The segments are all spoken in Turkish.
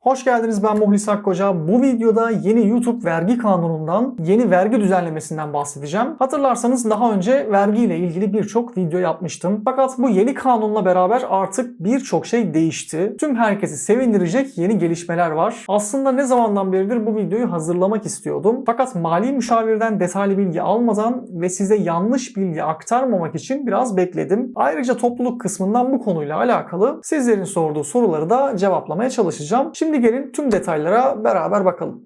Hoş geldiniz ben Muhlis Akkoca. Bu videoda yeni YouTube vergi kanunundan, yeni vergi düzenlemesinden bahsedeceğim. Hatırlarsanız daha önce vergi ile ilgili birçok video yapmıştım. Fakat bu yeni kanunla beraber artık birçok şey değişti. Tüm herkesi sevindirecek yeni gelişmeler var. Aslında ne zamandan beridir bu videoyu hazırlamak istiyordum. Fakat mali müşavirden detaylı bilgi almadan ve size yanlış bilgi aktarmamak için biraz bekledim. Ayrıca topluluk kısmından bu konuyla alakalı sizlerin sorduğu soruları da cevaplamaya çalışacağım. Şimdi gelin tüm detaylara beraber bakalım.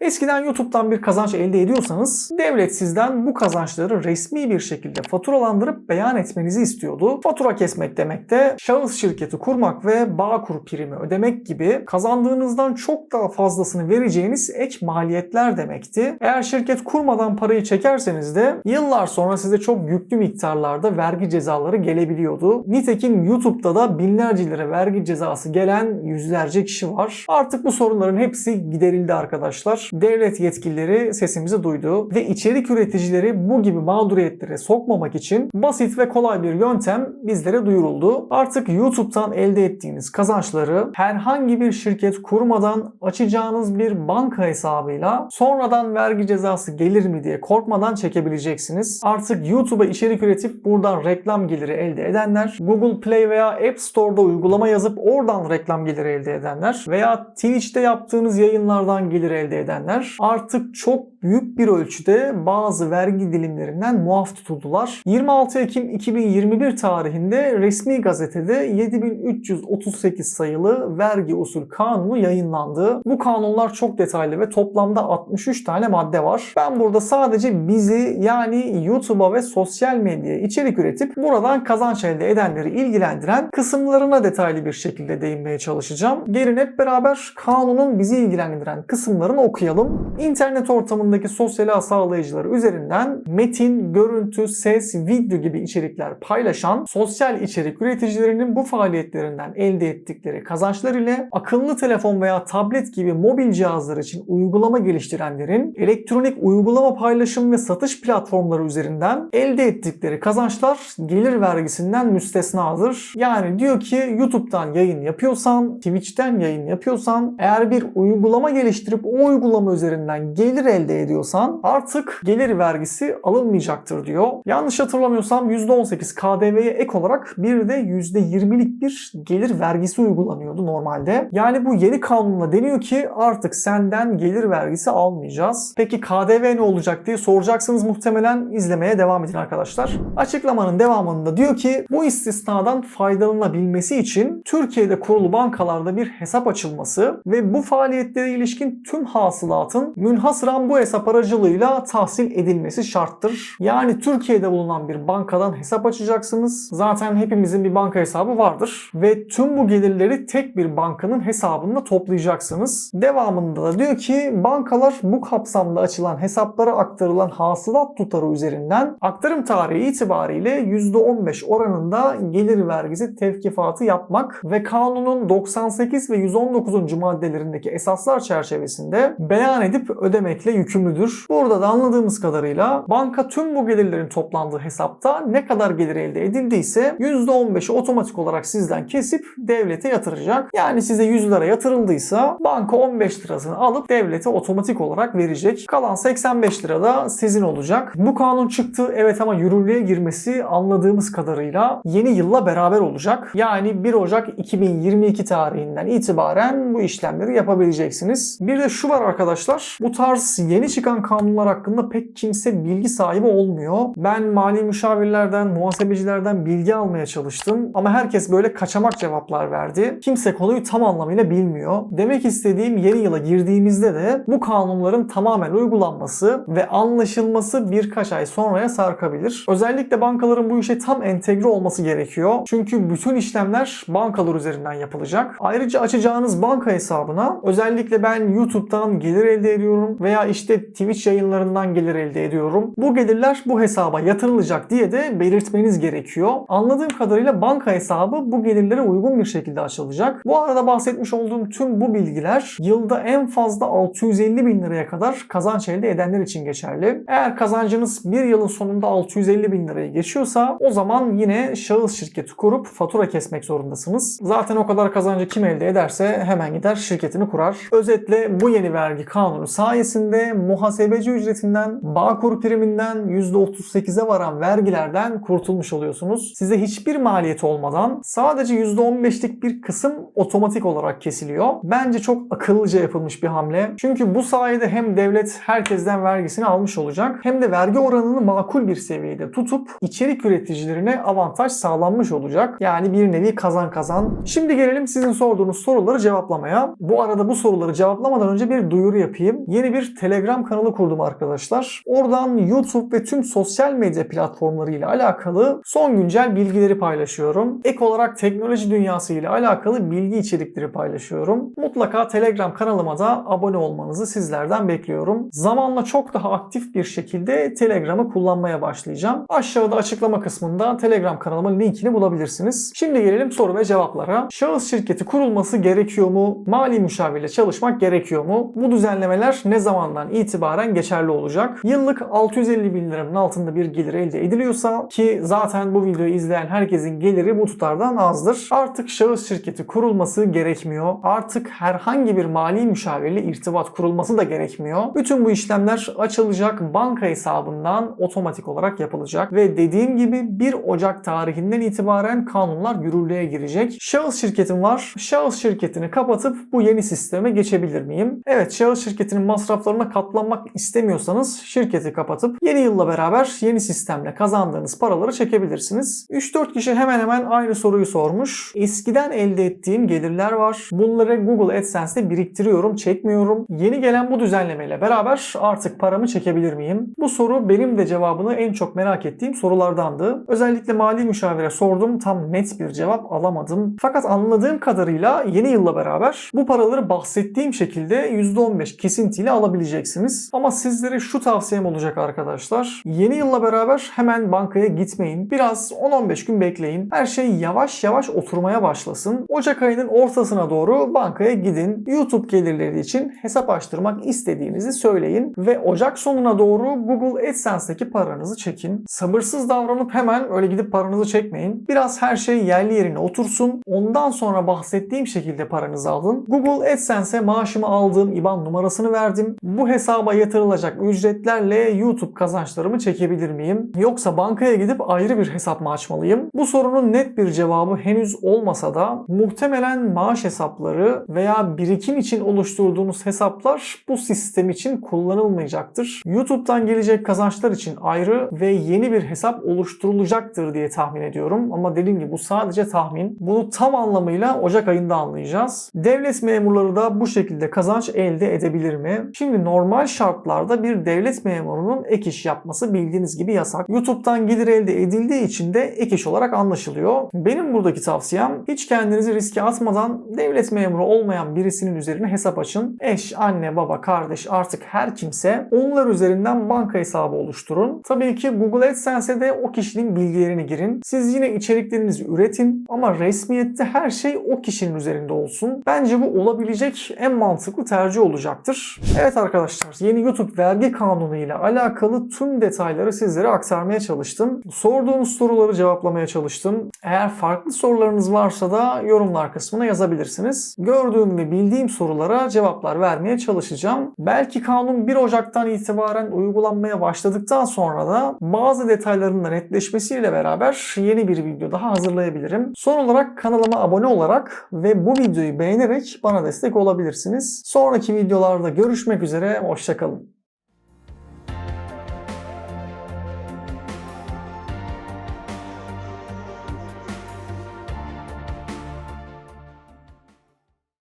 Eskiden YouTube'dan bir kazanç elde ediyorsanız devlet sizden bu kazançları resmi bir şekilde faturalandırıp beyan etmenizi istiyordu. Fatura kesmek demek de şahıs şirketi kurmak ve Bağkur primi ödemek gibi kazandığınızdan çok daha fazlasını vereceğiniz ek maliyetler demekti. Eğer şirket kurmadan parayı çekerseniz de yıllar sonra size çok yüklü miktarlarda vergi cezaları gelebiliyordu. Nitekim YouTube'da da binlerce lira vergi cezası gelen yüzlerce kişi var. Artık bu sorunların hepsi giderildi arkadaşlar devlet yetkilileri sesimizi duydu ve içerik üreticileri bu gibi mağduriyetlere sokmamak için basit ve kolay bir yöntem bizlere duyuruldu. Artık YouTube'dan elde ettiğiniz kazançları herhangi bir şirket kurmadan açacağınız bir banka hesabıyla sonradan vergi cezası gelir mi diye korkmadan çekebileceksiniz. Artık YouTube'a içerik üretip buradan reklam geliri elde edenler, Google Play veya App Store'da uygulama yazıp oradan reklam geliri elde edenler veya Twitch'te yaptığınız yayınlardan gelir elde edenler artık çok büyük bir ölçüde bazı vergi dilimlerinden muaf tutuldular. 26 Ekim 2021 tarihinde resmi gazetede 7338 sayılı vergi usul kanunu yayınlandı. Bu kanunlar çok detaylı ve toplamda 63 tane madde var. Ben burada sadece bizi yani YouTube'a ve sosyal medyaya içerik üretip buradan kazanç elde edenleri ilgilendiren kısımlarına detaylı bir şekilde değinmeye çalışacağım. Gelin hep beraber kanunun bizi ilgilendiren kısımlarını okuyalım. İnternet ortamındaki sosyal ağ sağlayıcıları üzerinden metin, görüntü, ses, video gibi içerikler paylaşan sosyal içerik üreticilerinin bu faaliyetlerinden elde ettikleri kazançlar ile akıllı telefon veya tablet gibi mobil cihazlar için uygulama geliştirenlerin elektronik uygulama paylaşım ve satış platformları üzerinden elde ettikleri kazançlar gelir vergisinden müstesnadır. Yani diyor ki YouTube'dan yayın yapıyorsan, Twitch'ten yayın yapıyorsan, eğer bir uygulama geliştirip o uygulama üzerinden gelir elde ediyorsan artık gelir vergisi alınmayacaktır diyor. Yanlış hatırlamıyorsam %18 KDV'ye ek olarak bir de %20'lik bir gelir vergisi uygulanıyordu normalde. Yani bu yeni kanunla deniyor ki artık senden gelir vergisi almayacağız. Peki KDV ne olacak diye soracaksınız muhtemelen izlemeye devam edin arkadaşlar. Açıklamanın devamında diyor ki bu istisnadan faydalanabilmesi için Türkiye'de kurulu bankalarda bir hesap açılması ve bu faaliyetlere ilişkin tüm hasılatın münhasıran bu hesap aracılığıyla tahsil edilmesi şarttır. Yani Türkiye'de bulunan bir bankadan hesap açacaksınız. Zaten hepimizin bir banka hesabı vardır ve tüm bu gelirleri tek bir bankanın hesabında toplayacaksınız. Devamında da diyor ki bankalar bu kapsamda açılan hesaplara aktarılan hasılat tutarı üzerinden aktarım tarihi itibariyle %15 oranında gelir vergisi tevkifatı yapmak ve kanunun 98 ve 119. maddelerindeki esaslar çerçevesinde beyan edip ödemekle yükümlüdür. Burada da anladığımız kadarıyla banka tüm bu gelirlerin toplandığı hesapta ne kadar gelir elde edildiyse %15'i otomatik olarak sizden kesip devlete yatıracak. Yani size 100 lira yatırıldıysa banka 15 lirasını alıp devlete otomatik olarak verecek. Kalan 85 lira da sizin olacak. Bu kanun çıktı evet ama yürürlüğe girmesi anladığımız kadarıyla yeni yılla beraber olacak. Yani 1 Ocak 2022 tarihinden itibaren bu işlemleri yapabileceksiniz. Bir de şu var arkadaşlar. Bu tarz yeni çıkan kanunlar hakkında pek kimse bilgi sahibi olmuyor. Ben mali müşavirlerden, muhasebecilerden bilgi almaya çalıştım ama herkes böyle kaçamak cevaplar verdi. Kimse konuyu tam anlamıyla bilmiyor. Demek istediğim yeni yıla girdiğimizde de bu kanunların tamamen uygulanması ve anlaşılması birkaç ay sonraya sarkabilir. Özellikle bankaların bu işe tam entegre olması gerekiyor. Çünkü bütün işlemler bankalar üzerinden yapılacak. Ayrıca açacağınız banka hesabına özellikle ben YouTube'dan gelir elde ediyorum veya işte Twitch yayınlarından gelir elde ediyorum. Bu gelirler bu hesaba yatırılacak diye de belirtmeniz gerekiyor. Anladığım kadarıyla banka hesabı bu gelirlere uygun bir şekilde açılacak. Bu arada bahsetmiş olduğum tüm bu bilgiler yılda en fazla 650 bin liraya kadar kazanç elde edenler için geçerli. Eğer kazancınız bir yılın sonunda 650 bin lirayı geçiyorsa o zaman yine şahıs şirketi kurup fatura kesmek zorundasınız. Zaten o kadar kazancı kim elde ederse hemen gider şirketini kurar. Özetle bu yeni vergi kanunu sayesinde muhasebeci ücretinden, Bağkur priminden %38'e varan vergilerden kurtulmuş oluyorsunuz. Size hiçbir maliyeti olmadan sadece %15'lik bir kısım otomatik olarak kesiliyor. Bence çok akıllıca yapılmış bir hamle. Çünkü bu sayede hem devlet herkesten vergisini almış olacak hem de vergi oranını makul bir seviyede tutup içerik üreticilerine avantaj sağlanmış olacak. Yani bir nevi kazan kazan. Şimdi gelelim sizin sorduğunuz soruları cevaplamaya. Bu arada bu soruları cevaplamadan önce bir duyuru yapayım. Yeni bir Telegram kanalı kurdum arkadaşlar. Oradan YouTube ve tüm sosyal medya platformları ile alakalı son güncel bilgileri paylaşıyorum. Ek olarak teknoloji dünyası ile alakalı bilgi içerikleri paylaşıyorum. Mutlaka Telegram kanalıma da abone olmanızı sizlerden bekliyorum. Zamanla çok daha aktif bir şekilde Telegram'ı kullanmaya başlayacağım. Aşağıda açıklama kısmında Telegram kanalımın linkini bulabilirsiniz. Şimdi gelelim soru ve cevaplara. Şahıs şirketi kurulması gerekiyor mu? Mali müşavirle çalışmak gerekiyor mu? Bu düzenlemeler ne zamandan itibaren geçerli olacak? Yıllık 650 bin liranın altında bir gelir elde ediliyorsa ki zaten bu videoyu izleyen herkesin geliri bu tutardan azdır. Artık şahıs şirketi kurulması gerekmiyor. Artık herhangi bir mali müşavirle irtibat kurulması da gerekmiyor. Bütün bu işlemler açılacak banka hesabından otomatik olarak yapılacak ve dediğim gibi 1 Ocak tarihinden itibaren kanunlar yürürlüğe girecek. Şahıs şirketim var. Şahıs şirketini kapatıp bu yeni sisteme geçebilir miyim? Evet şahıs şirketinin masraflarına katlanmak istemiyorsanız şirketi kapatıp yeni yılla beraber yeni sistemle kazandığınız paraları çekebilirsiniz. 3-4 kişi hemen hemen aynı soruyu sormuş. Eskiden elde ettiğim gelirler var. Bunları Google AdSense'de biriktiriyorum, çekmiyorum. Yeni gelen bu düzenlemeyle beraber artık paramı çekebilir miyim? Bu soru benim de cevabını en çok merak ettiğim sorulardandı. Özellikle mali müşavire sordum. Tam net bir cevap alamadım. Fakat anladığım kadarıyla yeni yılla beraber bu paraları bahsettiğim şekilde %15 kesintiyle alabileceksiniz. Ama sizlere şu tavsiyem olacak arkadaşlar. Yeni yılla beraber hemen bankaya gitmeyin. Biraz 10-15 gün bekleyin. Her şey yavaş yavaş oturmaya başlasın. Ocak ayının ortasına doğru bankaya gidin. YouTube gelirleri için hesap açtırmak istediğinizi söyleyin ve Ocak sonuna doğru Google AdSense'deki paranızı çekin. Sabırsız davranıp hemen öyle gidip paranızı çekmeyin. Biraz her şey yerli yerine otursun. Ondan sonra bahsettiğim şekilde paranızı alın. Google AdSense'e maaşımı aldığım IBAN numarasını verdim. Bu hesaba yatırılacak ücretlerle YouTube kazançlarımı çekebilir miyim? Yoksa bankaya gidip ayrı bir hesap mı açmalıyım? Bu sorunun net bir cevabı henüz olmasa da muhtemelen maaş hesapları veya birikim için oluşturduğunuz hesaplar bu sistem için kullanılmayacaktır. YouTube'dan gelecek kazançlar için ayrı ve yeni bir hesap oluşturulacaktır diye tahmin ediyorum. Ama dediğim gibi bu sadece tahmin. Bunu tam anlamıyla Ocak ayında anlayacağız. Devlet memurları da bu şekilde kazanç elde edebilir mi? Şimdi normal şartlarda bir devlet memurunun ek iş yapması bildiğiniz gibi yasak. YouTube'dan gelir elde edildiği için de ek iş olarak anlaşılıyor. Benim buradaki tavsiyem hiç kendinizi riske atmadan devlet memuru olmayan birisinin üzerine hesap açın. Eş, anne, baba, kardeş artık her kimse onlar üzerinden banka hesabı oluşturun. Tabii ki Google AdSense'e de o kişinin bilgilerini girin. Siz yine içeriklerinizi üretin ama resmiyette her şey o kişinin üzerinde olsun. Bence bu olabilecek en mantıklı tercih olacaktır. Evet arkadaşlar yeni YouTube vergi kanunu ile alakalı tüm detayları sizlere aktarmaya çalıştım. Sorduğunuz soruları cevaplamaya çalıştım. Eğer farklı sorularınız varsa da yorumlar kısmına yazabilirsiniz. Gördüğüm ve bildiğim sorulara cevaplar vermeye çalışacağım. Belki kanun 1 Ocak'tan itibaren uygulanmaya başladıktan sonra da bazı detayların da netleşmesiyle beraber yeni bir video daha hazırlayabilirim. Son olarak kanalıma abone olarak ve bu videoyu beğenerek bana destek olabilirsiniz. Sonraki videolarda görüşmek üzere, hoşçakalın.